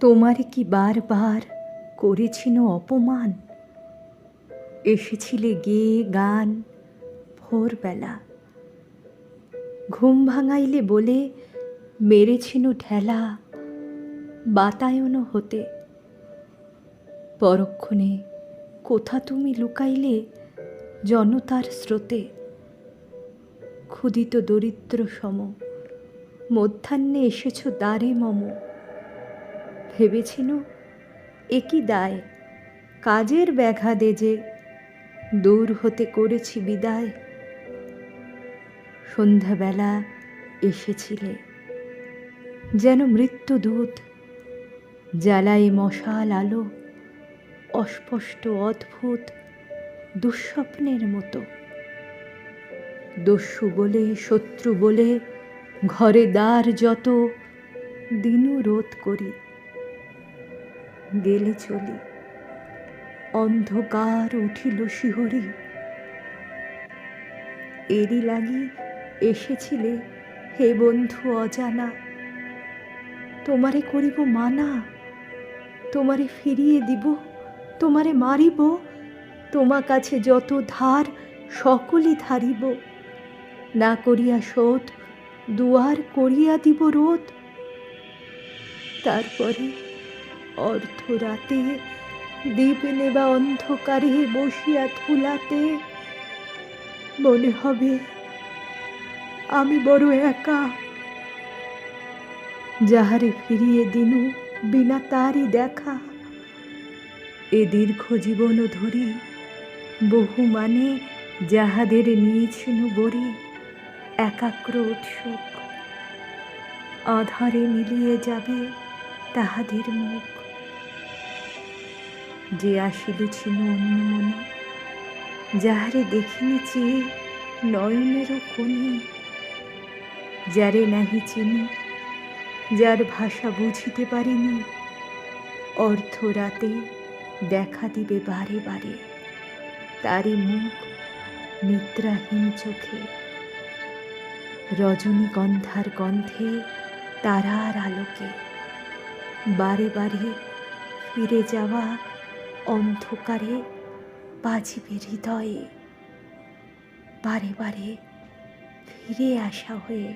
তোমারে কি বারবার করেছিল অপমান? এসেছিলে গেয়ে গান, ভোরবেলা। ঘুম ভাঙাইলে বলে, মেরেছিল ঠেলা, বাতায়ন হতে। পরক্ষণে কোথা তুমি লুকাইলে জনতার স্রোতে? ক্ষুদিত দরিদ্র সম, মধ্যাহ্নে এসেছ দ্বারে মম। ভেবেছিল একই দায়? কাজের ব্যাঘাদে যে দূর হতে করেছি বিদায়। সন্ধ্যাবেলা এসেছিলে, যেন মৃত্যুদূত জ্বালায় মশাল আলো, অস্পষ্ট, অদ্ভুত, দুঃস্বপ্নের মতো। দস্যু বলে, শত্রু বলে, ঘরে দ্বার যত দিনু রোধ করি। গেলে চলি। অন্ধকার উঠিল শিহরি। এরই লাগি এসেছিলে হে বন্ধু অজানা। তোমারে করিব মানা, তোমারে ফিরিয়ে দিব, তোমারে মারিব, তোমা কাছে যত ধার সকলই ধারিব। না করিয়া শোধ, দুয়ার করিয়া দিব রোধ। তারপরে অর্ধ রাতে দ্বীপ নেবা অন্ধকারে বসিয়া ধুলাতে। মনে হবে আমি বড় একা। যাহারে ফিরিয়ে দিনু বিনা তারই দেখা। এ দীর্ঘ জীবন ধরি বহু মানে যাহাদের নিয়েছিল বরি। একাগ্র উৎসুক, আধারে মিলিয়ে যাবে তাহাদের মুখ। যে আসিল ছিল অন্য মনে যাহারে দেখিনি চেয়ে নয়নেরও কোণে। যারে নাহি চিনি, যার ভাষা বুঝিতে পারিনি, অর্থ রাতে দেখা দিবে বারে বারে। তারই মুখ নিদ্রাহীন চোখে। রজনীগন্ধার গন্ধে তারার আলোকে। বারে বারে ফিরে যাওয়া অন্ধকারে বাজিবে হৃদয়ে। বারে বারে ফিরে আসা হয়ে